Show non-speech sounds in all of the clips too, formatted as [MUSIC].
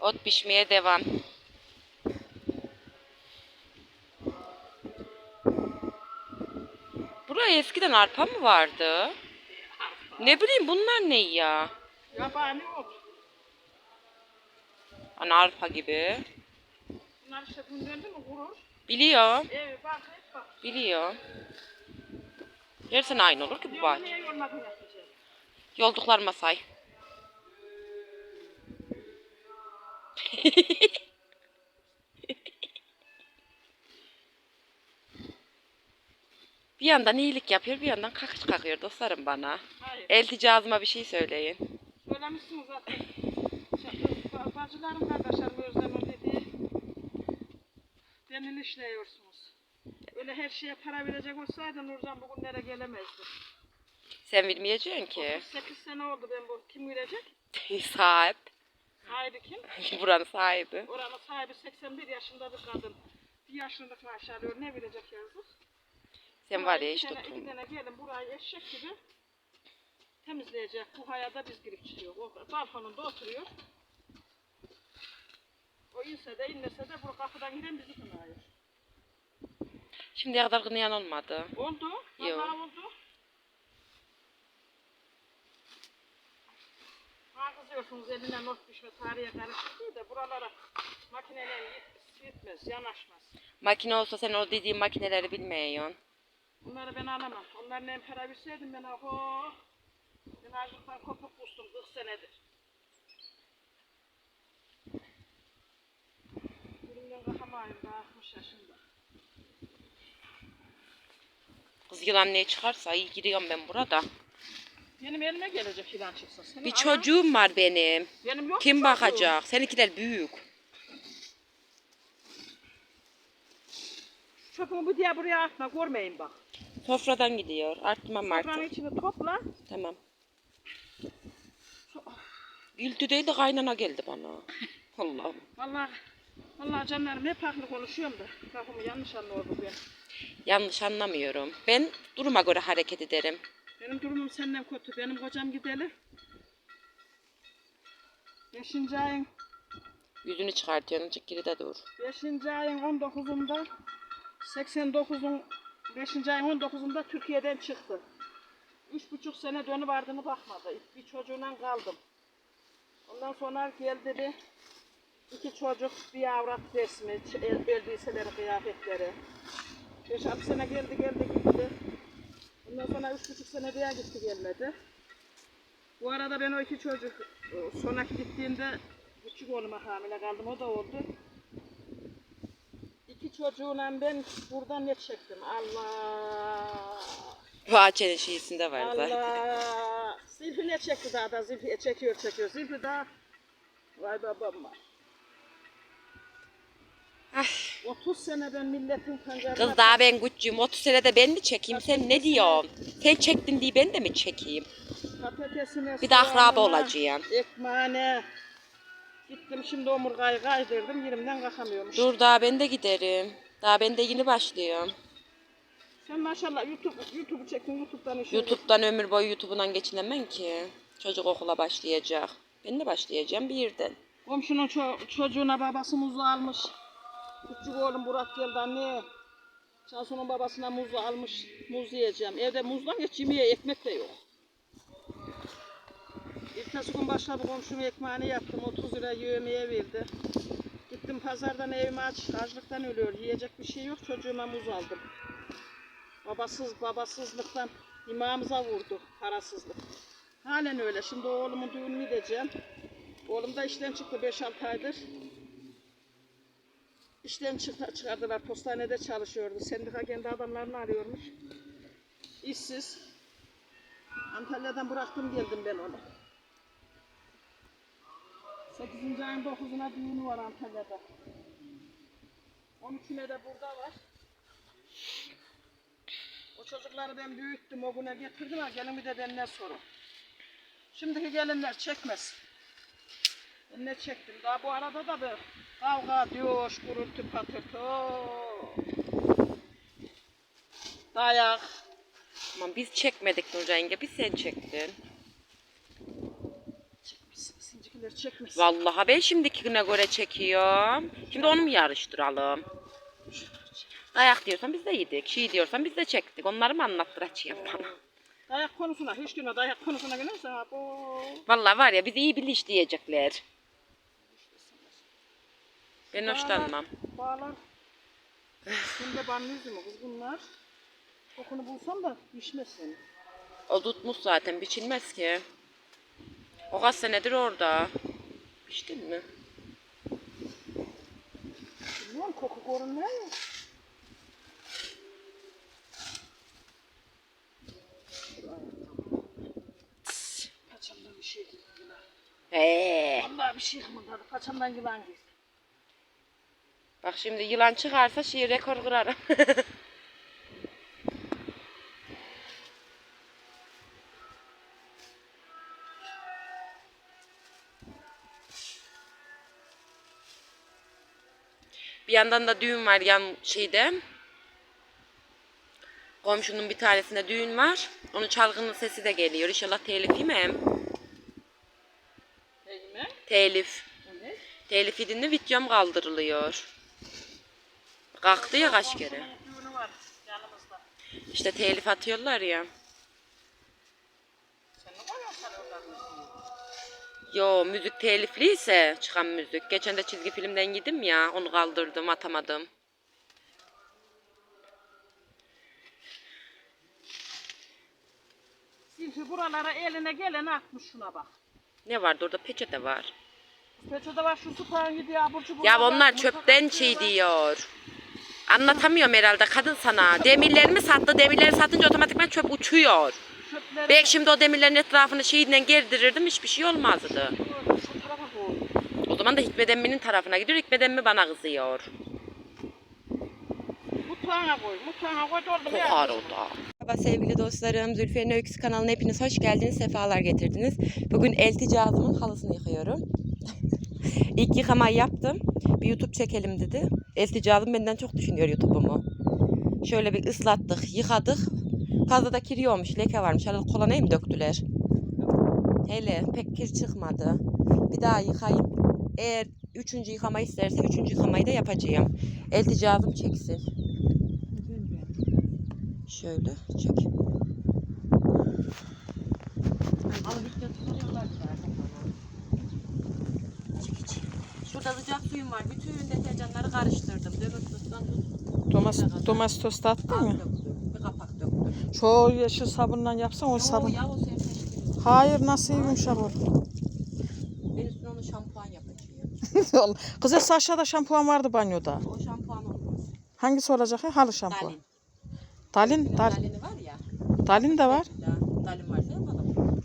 Ot pişmeye devam. Buraya eskiden arpa mı vardı? Ne bileyim bunlar ne ya? Yabani ot. Hani arpa gibi. Bunlar işte döndü mü kurur. Biliyorum. Evi bak hep bak. Biliyorum. Her sene aynı olur ki bu bahçe. Yolduklarıma say. [LAUGHS] bir yandan iyilik yapıyor, bir yandan kakış kakıyor dostlarım bana. Hayır. Elticazıma bir şey söyleyin. Söylemişsiniz zaten. Şey, ba- Bacılarım kardeşlerim Özlem o dedi. Denil işliyorsunuz. Öyle her şeye para verecek olsaydı Nurcan bugünlere gelemezdi. Sen bilmeyeceksin ki. 8 sene oldu ben bu. Kim verecek? [LAUGHS] Sahip. Sahibi kim? [LAUGHS] Buranın sahibi. Oranın sahibi 81 yaşında bir kadın. Bir yaşlılık maaşı alıyor. Ne verecek yazık? Sen var ya hiç tane- tutun. İki tane gelin burayı eşek gibi temizleyecek. Bu hayada biz girip çıkıyor. O balkonunda oturuyor. O inse de inmese de bu kapıdan giren bizi kınıyor. Şimdiye kadar kınayan olmadı. Oldu. Yok. Oldu. Ha kızıyorsunuz eline not düşme tarihe karıştırdı da buralara makineler yetmez, yanaşmaz. Makine olsa sen o dediğin makineleri bilmiyorsun. Bunları ben alamam. Onların en para verseydim ben oho. Ben açlıktan kopuk kustum 40 senedir. Elimden kalkamayım daha 60 yaşında. Kız yılan ne çıkarsa iyi giriyorum ben burada. Benim elime gelecek filan çıksa. Senin Bir anan- çocuğum var benim. Benim yok Kim çocuğum. bakacak? Seninkiler büyük. Çöpümü bu diye buraya atma görmeyin bak. Sofradan gidiyor. Artmam Toprağın artık. içini topla. Tamam. Gültü değil de kaynana geldi bana. [LAUGHS] Allah'ım. Vallahi Vallahi canlarım hep haklı konuşuyorum da. Lafımı yanlış anlıyor bu ben. Yanlış anlamıyorum. Ben duruma göre hareket ederim. Benim durumum senden kötü. Benim kocam gideli. Beşinci ayın Yüzünü çıkartıyorsun. Çık geride dur. 5. ayın 19'unda 89'un 5. ayın 19'unda Türkiye'den çıktı. Üç buçuk sene dönüp ardını bakmadı. Bir çocuğuyla kaldım. Ondan sonra geldi bir iki çocuk bir avrat resmi, elbiseleri, kıyafetleri. Beş altı sene geldi geldi Ondan sonra üç buçuk sene daha gitti gelmedi. Bu arada ben o iki çocuk sonraki gittiğimde küçük oğluma hamile kaldım o da oldu. İki çocuğuyla ben buradan ne çektim? Allah! Bahçenin şeysinde var zaten. Allah! Zilfi ne çekti daha da? Zilfi çekiyor çekiyor. Zilfi daha... Vay babam var. Ah, 30 sene ben milletin pancarına... Kız daha ben güççüyüm. 30 senede ben mi çekeyim? Sen ne diyorsun? Sen çektin diye ben de mi çekeyim? Patatesine, Bir de akraba soğanına, olacaksın. Ekmeğine. Gittim şimdi omurgayı kaydırdım. Yerimden kalkamıyormuş. Dur daha ben de giderim. Daha ben de yeni başlıyorum. Sen maşallah YouTube, YouTube'u çektin. YouTube'dan işin. YouTube'dan ömür boyu YouTube'dan geçinemem ki. Çocuk okula başlayacak. Ben de başlayacağım bir yerden. Komşunun ço- çocuğuna babası muzu almış. Küçük oğlum Burak geldi anne. Cansu'nun babasına muzu almış. Muz yiyeceğim. Evde muzdan geç yemeğe ekmek de yok. İlk gün başka bir komşunun ekmeğini yaptım. 30 lira yemeğe verdi. Gittim pazardan evime aç. Açlıktan ölüyor. Yiyecek bir şey yok. Çocuğuma muz aldım. Babasız, babasızlıktan imamıza vurdu. Parasızlık. Halen öyle. Şimdi oğlumun düğününü gideceğim. Oğlum da işten çıktı 5-6 aydır. İşten çıktı, çıkardılar. Postanede çalışıyordu. Sendika kendi adamlarını arıyormuş. İşsiz. Antalya'dan bıraktım geldim ben onu. 8. ayın 9'una düğünü var Antalya'da. 13'üne de burada var. O çocukları ben büyüttüm, o güne getirdim ha gelin bir de benden sorun. Şimdiki gelinler çekmez. Ne çektim? Daha bu arada da bir kavga, diyoş, gürültü, patırtı. oo. Dayak. Aman biz çekmedik Nurcan yenge. Bir sen çektin. Çekmişsin. Sincik Şimdikiler. Vallahi ben şimdikine göre çekiyorum. Şimdi onu mu yarıştıralım? Dayak diyorsan biz de yedik. Şey diyorsan biz de çektik. Onları mı anlattıracağım bana? Dayak konusuna, hiç gün o dayak konusuna ha bu. Vallahi var ya bizi iyi biliş diyecekler. Ben hoşlanmam. Bağlar. Şimdi banlıydı mı kız bunlar? Kokunu bulsam da pişmesin. O tutmuş zaten biçilmez ki. O kaç senedir orada. Piştin mi? Bilmiyorum koku görünmüyor mu? Paçamdan bir şey girdi. He. Vallahi bir şey kımıldadı. Paçamdan yılan girdi. Bak şimdi yılan çıkarsa şey rekor kırarım. [LAUGHS] bir yandan da düğün var yan şeyde. Komşunun bir tanesinde düğün var. Onun çalgının sesi de geliyor. İnşallah telif yemem. Telif. Evet. Telif yediğinde videom kaldırılıyor. Kalktı ya kaç kere. İşte telif atıyorlar ya. Yo müzik telifliyse çıkan müzik. Geçen de çizgi filmden yedim ya onu kaldırdım atamadım. Zilfi buralara eline geleni atmış şuna bak. Ne vardı orada peçete var. Peçete var şu supağın gidiyor abur cubur. Ya onlar çöpten şey diyor. Anlatamıyorum herhalde kadın sana. Demirlerimi sattı. Demirleri satınca otomatikman çöp uçuyor. Çöpleri Belki şimdi o demirlerin etrafını şeyinden gerdirirdim hiçbir şey olmazdı. şu tarafa koy. O zaman da Hikmet emmi'nin tarafına gidiyor. Hikmet emmi bana kızıyor. Mutfağına koy. Mutfağına koy doldur. Kokar o da. Merhaba sevgili dostlarım. Zülfiye'nin Öyküsü kanalına hepiniz hoş geldiniz. Sefalar getirdiniz. Bugün elticazımın halısını yıkıyorum. [LAUGHS] İlk yıkamayı yaptım. Bir YouTube çekelim dedi. Elticazım benden çok düşünüyor YouTube'umu. Şöyle bir ıslattık, yıkadık. Fazla da kiri olmuş, leke varmış. Herhalde kolonayı mı döktüler? Hele pek kir çıkmadı. Bir daha yıkayayım. Eğer üçüncü yıkamayı isterse üçüncü yıkamayı da yapacağım. Elticazım çeksin. Şöyle çek. Sıcak suyum var. Bütün deterjanları karıştırdım. Dömüklüsünden tut. Domas, Az mı? döktüm. Bir kapak döktüm. Çoğu yeşil sabundan yapsan o Yo, sabun. ya o. Hayır nasıl yumuşak olur. Ben üstüne onu şampuan yapacağım. [LAUGHS] Kız aşağıda şampuan vardı banyoda. O şampuan olmaz. Hangisi olacak? Halı şampuan. Dalin. Dalin, Benim dal, Dalini var ya. dalin de var. Dalin.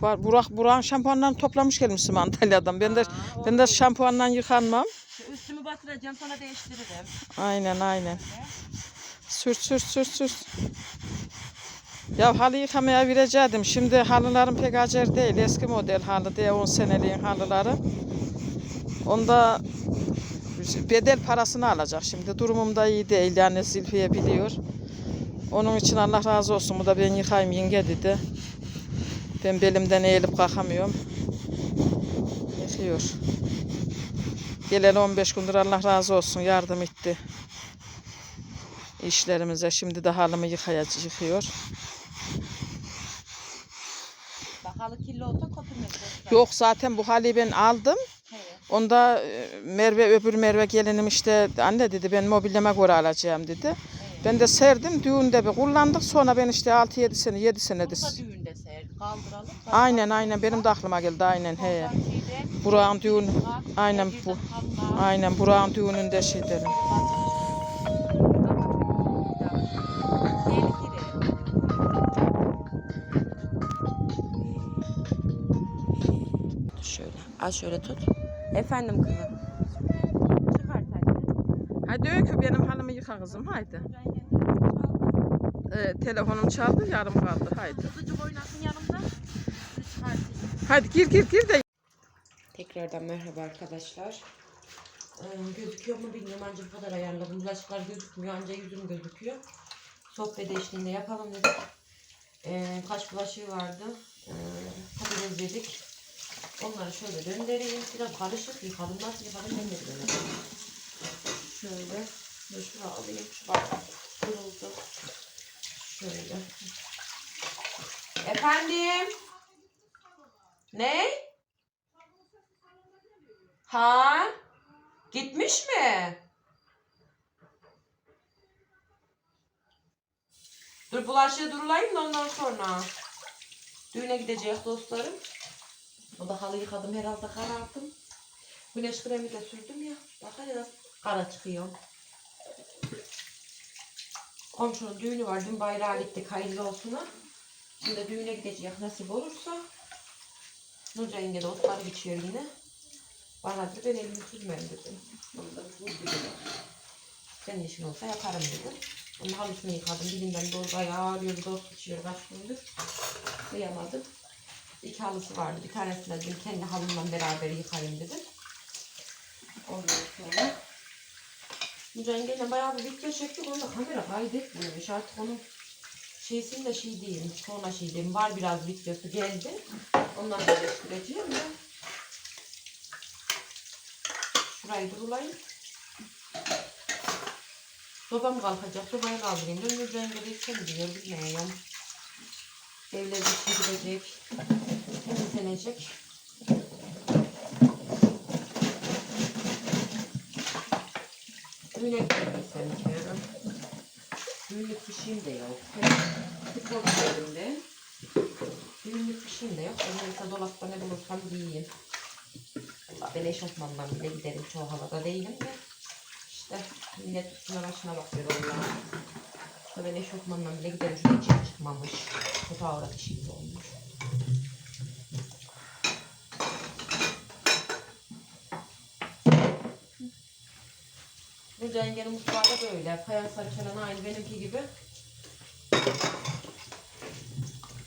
Var. Burak, Burak'ın şampuanlarını toplamış gelmişsin Antalya'dan. Ben de, Aa, ben de şampuanla yıkanmam. Üstümü batıracağım sonra değiştiririm. Aynen aynen. Sürt sürt sürt sürt. Ya halı yıkamaya verecektim. Şimdi halılarım pek acer değil. Eski model halı diye 10 seneliğin halıları. Onda bedel parasını alacak. Şimdi durumum da iyi değil. Yani Zülfiye biliyor. Onun için Allah razı olsun. Bu da ben yıkayayım yenge dedi. Ben belimden eğilip kalkamıyorum. Yıkıyor. Geleli 15 gündür Allah razı olsun yardım etti işlerimize. Şimdi de halımı yıkayacak, yıkıyor. Halı kirli olsa köpürmez. Yok zaten bu halıyı ben aldım. Onda e, Merve öbür Merve gelinim işte anne dedi ben mobilyama göre alacağım dedi. Ben de serdim düğünde bir kullandık sonra ben işte 6-7 sene 7 senedir. Kaldıralım. Aynen aynen benim de aklıma geldi aynen he. Burak'ın düğünü aynen bu. Aynen Burak'ın düğününde şey derim. Şöyle. Az şöyle tut. Efendim kızım. Çıkart hadi. Hadi öykü benim halımı yıka kızım haydi. Ee, telefonum çaldı yarım kaldı haydi. Kızıcık oynasın yanımda. Hadi gir gir gir de Tekrardan merhaba arkadaşlar. Ee, gözüküyor mu bilmiyorum ancak bu kadar ayarladım. Bulaşıklar gözükmüyor ancak yüzüm gözüküyor. Sohbet eşliğinde yapalım dedik. Ee, kaç bulaşığı vardı. Ee, patates yedik. Onları şöyle göndereyim. Biraz karışık yıkadım. Nasıl yıkadım ben de bilemedim. Şöyle. Şunu alayım. Şu bak. Kırıldı. Şöyle. Efendim? Ne? Ha? Gitmiş mi? Dur bulaşığı durulayım da ondan sonra. Düğüne gidecek dostlarım. O da halı yıkadım herhalde kararttım. Güneş kremi de sürdüm ya. Bak hadi nasıl kara çıkıyor. Komşunun düğünü var. Dün bayrağa gittik hayırlı olsuna. Şimdi düğüne gidecek nasip olursa. Nurca yenge de otları biçiyor yine. Bana dedi ben elimi sürmem dedim. Onda bu gibi var. Senin işin olsa yaparım dedim. Onun halısını yıkadım. Dilinden doz bayağı ağrıyor. Doz sıçıyor kaç gündür. Kıyamadım. İki halısı vardı. Bir tanesini dedim kendi halımla beraber yıkayayım dedim. Ondan sonra Gene bayağı bir video çektik. Onu da kamera kaydetmiyormuş. Artık onun şeysini de şey diyeyim. Sonra şey diyeyim. Var biraz videosu geldi. Ondan da eleştireceğim ya. Şurayı durulayım. Sobam kalkacak. Sobayı kaldırayım. Dün Mücahit de içim diyor. Bilmiyorum. Evler geçirecek. Temizlenecek. Gitmesem diyorum. Düğünlük bir şeyim de yok. Futbol üzerinde. Düğünlük bir şeyim de yok. Ben neyse dolapta ne bulursam giyeyim. Valla ben eşofmanla bile giderim. Çoğu havada değilim de. İşte millet üstüne başına bakıyor Allah. İşte ben eşofmanla bile giderim. Şurada çıkmamış. Fotoğraf işim Burada yengenin mutfağı da böyle. Fayans açılan aynı benimki gibi.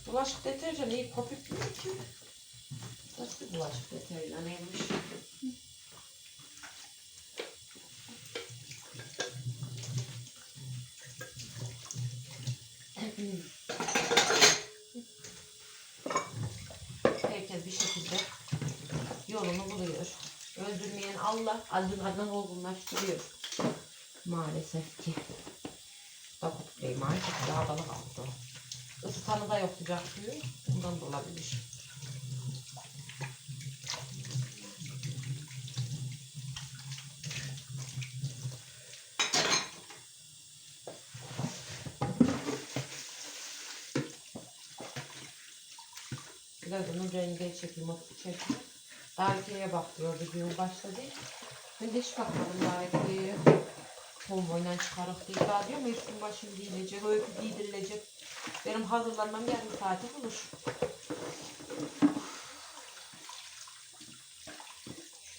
Bulaşık deterjanı iyi kopukmuyor ki. Nasıl bulaşık deterjanıymış? Herkes bir şekilde yolunu buluyor. Öldürmeyen Allah acılardan olgunlaştırıyor. Maalesef ki. Da kutlayayım artık daha balık aldı. Isıtanı da yok sıcak suyu. Bundan da olabilir. Biraz da Nurcan Yenge'yi çekeyim, o çekeyim. Davetiye'ye bak diyordu düğün başladı. Ben de hiç bakmadım davetiyeye. Konvoyla değil. Daha diyor mevsim başım giyilecek, öykü giydirilecek. Benim hazırlanmam yarım saate bulur.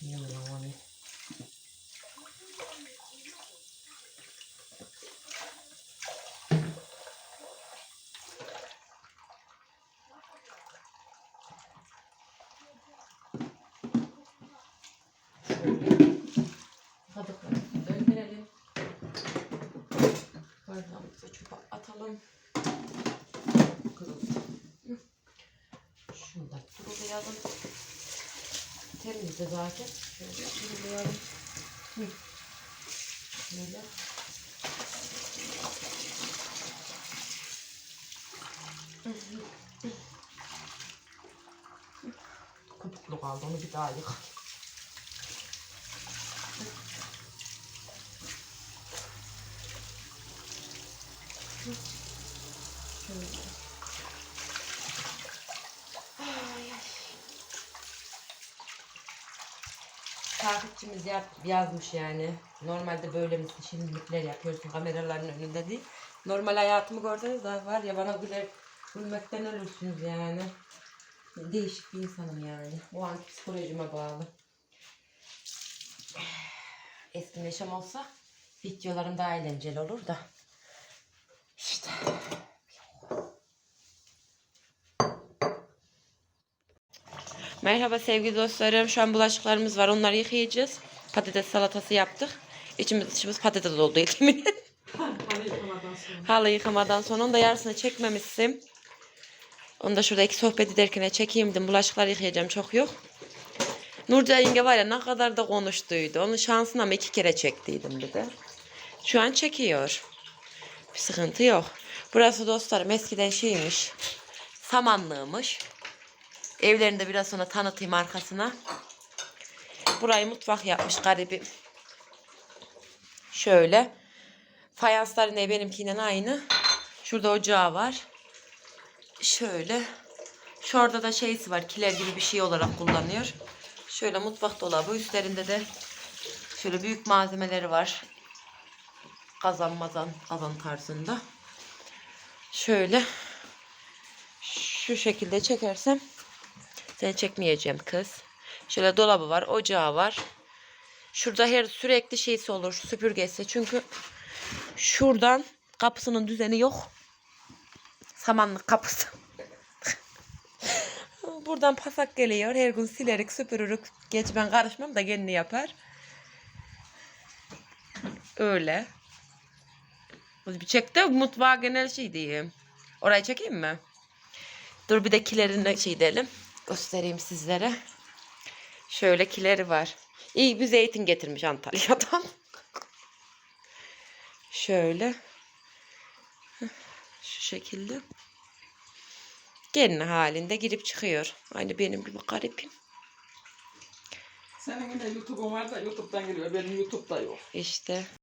Şunu yani. Şöyle. Kadıklarımızı döndürelim. Bardağımızı çöpe Hı. Şunu da kurulayalım. Temizde zaten. Şöyle kurulayalım. Şöyle. Kopuklu kaldı onu bir daha yıkayayım. Takipçimiz yap, yazmış yani. Normalde böyle misin şimdilikler yapıyorsun kameraların önünde değil. Normal hayatımı görseniz daha var ya bana güler, gülmekten ölürsünüz yani. Değişik bir insanım yani. O anki psikolojime bağlı. Eski neşem olsa videolarım daha eğlenceli olur da. İşte. Merhaba sevgili dostlarım. Şu an bulaşıklarımız var. Onları yıkayacağız. Patates salatası yaptık. İçimiz dışımız patates oldu yemin Halı yıkamadan sonra. Halı yıkamadan sonra onu da yarısını çekmemişsin. Onu da şurada iki sohbet ederken çekeyim dedim. Bulaşıkları yıkayacağım çok yok. Nurcan yenge var ya ne kadar da konuştuydu. Onun şansına mı iki kere çektiydim bir de. Şu an çekiyor. Bir sıkıntı yok. Burası dostlarım eskiden şeymiş. Samanlığımış. Evlerini de biraz sonra tanıtayım arkasına. Burayı mutfak yapmış garibim. Şöyle. Fayanslar ne benimkiyle aynı. Şurada ocağı var. Şöyle. Şurada da şeysi var. Kiler gibi bir şey olarak kullanıyor. Şöyle mutfak dolabı. Üstlerinde de şöyle büyük malzemeleri var. Kazan mazan kazan tarzında. Şöyle. Şu şekilde çekersem seni çekmeyeceğim kız. Şöyle dolabı var, ocağı var. Şurada her sürekli şeysi olur, süpürgesi. Çünkü şuradan kapısının düzeni yok. Samanlık kapısı. [LAUGHS] Buradan pasak geliyor. Her gün silerik, süpürürük. Geç ben karışmam da kendini yapar. Öyle. Bir çek de mutfağa genel şey diyeyim. Orayı çekeyim mi? Dur bir de kilerine şey diyelim. Göstereyim sizlere. Şöyle kileri var. İyi bir zeytin getirmiş Antalya'dan. [LAUGHS] Şöyle. Şu şekilde. Kendi halinde girip çıkıyor. Aynı benim gibi garipim. Senin yine YouTube'un var da YouTube'dan geliyor. Benim YouTube'da yok. İşte.